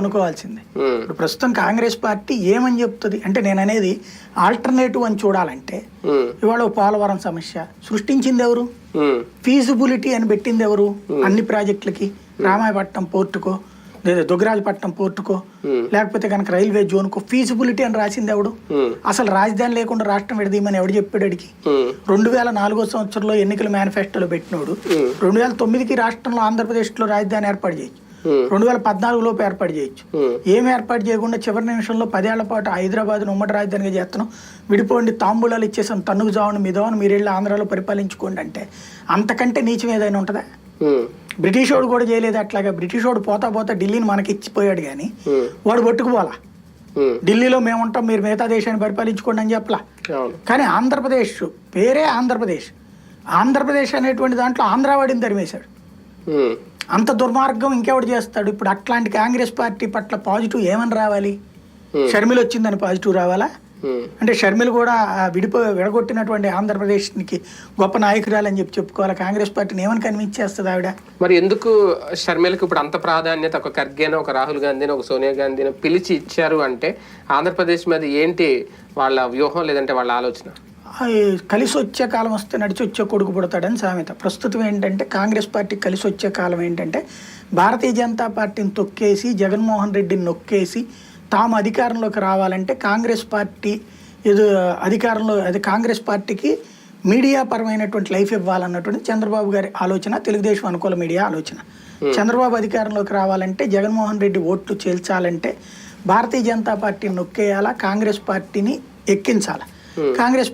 అనుకోవాల్సిందే. ఉమ్, ఇప్పుడు ప్రస్తుతం కాంగ్రెస్ పార్టీ ఏమని చెప్తుంది? అంటే నేను అనేది ఆల్టర్నేటివ్ అని చూడాలంటే ఉమ్, ఇవాళ పోలవరం సమస్య. సృష్టించింది ఎవరు ఫీజిబిలిటీ అని పెట్టింది ఎవరు అన్ని ప్రాజెక్టులకి? రామాయపట్నం పోర్టుకో లేదా దుగ్గరాజపట్నం పోర్టుకో లేకపోతే కనుక రైల్వే జోన్కో ఫీజిబిలిటీ అని రాసింది ఎవడు అసలు రాజధాని లేకుండా రాష్ట్రం విడదీయమని ఎవడు చెప్పాడు అడిగి రెండు వేల నాలుగో సంవత్సరంలో ఎన్నికల మేనిఫెస్టోలో పెట్టినోడు. రెండు వేల తొమ్మిదికి రాష్ట్రంలో ఆంధ్రప్రదేశ్లో రాజధాని ఏర్పాటు చేయొచ్చు. రెండు వేల పద్నాలుగులోపు ఏర్పాటు చేయొచ్చు. ఏం ఏర్పాటు చేయకుండా చివరి నిమిషంలో పదేళ్ళ పాటు హైదరాబాద్ ఉమ్మడి రాజధానిగా చేస్తున్నాం. విడిపోండి తాంబూలాలు ఇచ్చేసాం తన్నుకు జావండి మీ దోవని మీరు వెళ్ళి ఆంధ్రాలో పరిపాలించుకోండి అంటే అంతకంటే నీచం ఏదైనా ఉంటుందా? బ్రిటిష్ వాడు కూడా చేయలేదు అట్లాగా. బ్రిటిష్ వాడు పోతా పోతా ఢిల్లీని మనకి ఇచ్చిపోయాడు కానీ వాడు పట్టుకుపోలా. ఢిల్లీలో మేము ఉంటాం మీరు మిగతా దేశాన్ని పరిపాలించుకోండి అని చెప్పలా. కానీ ఆంధ్రప్రదేశ్ పేరే ఆంధ్రప్రదేశ్. ఆంధ్రప్రదేశ్ అనేటువంటి దాంట్లో ఆంధ్రావాడిని తరిమేశాడు. అంత దుర్మార్గం ఇంకెవడు చేస్తాడు? ఇప్పుడు అట్లాంటి కాంగ్రెస్ పార్టీ పట్ల పాజిటివ్ ఏమని రావాలి? షర్మిల వచ్చిందని పాజిటివ్ రావాలా? అంటే షర్మిల కూడా విడిపో విడగొట్టినటువంటి ఆంధ్రప్రదేశ్కి గొప్ప నాయకురాలని చెప్పి చెప్పుకోవాలి? కాంగ్రెస్ పార్టీని ఏమని కన్విన్స్ చేస్తుంది ఆవిడ? మరి ఎందుకు షర్మిలకు ఇప్పుడు అంత ప్రాధాన్యత? ఒక ఖర్గేన ఒక రాహుల్ గాంధీని ఒక సోనియా గాంధీని పిలిచి ఇచ్చారు అంటే ఆంధ్రప్రదేశ్ మీద ఏంటి వాళ్ళ వ్యూహం లేదంటే వాళ్ళ ఆలోచన? కలిసి వచ్చే కాలం వస్తే నడిచి వచ్చే కొడుకు పుడతాడని సామెత. ప్రస్తుతం ఏంటంటే కాంగ్రెస్ పార్టీ కలిసి వచ్చే కాలం ఏంటంటే భారతీయ జనతా పార్టీని తొక్కేసి జగన్మోహన్ రెడ్డిని నొక్కేసి తాము అధికారంలోకి రావాలంటే కాంగ్రెస్ పార్టీ ఏదో అధికారంలో అది కాంగ్రెస్ పార్టీకి మీడియా పరమైనటువంటి లైఫ్ ఇవ్వాలన్నటువంటి చంద్రబాబు గారి ఆలోచన తెలుగుదేశం అనుకూల మీడియా ఆలోచన. చంద్రబాబు అధికారంలోకి రావాలంటే జగన్మోహన్ రెడ్డి ఓట్లు చేల్చాలంటే భారతీయ జనతా పార్టీని నొక్కేయాలా కాంగ్రెస్ పార్టీని ఎక్కించాలా? కాంగ్రెస్ పార్టీ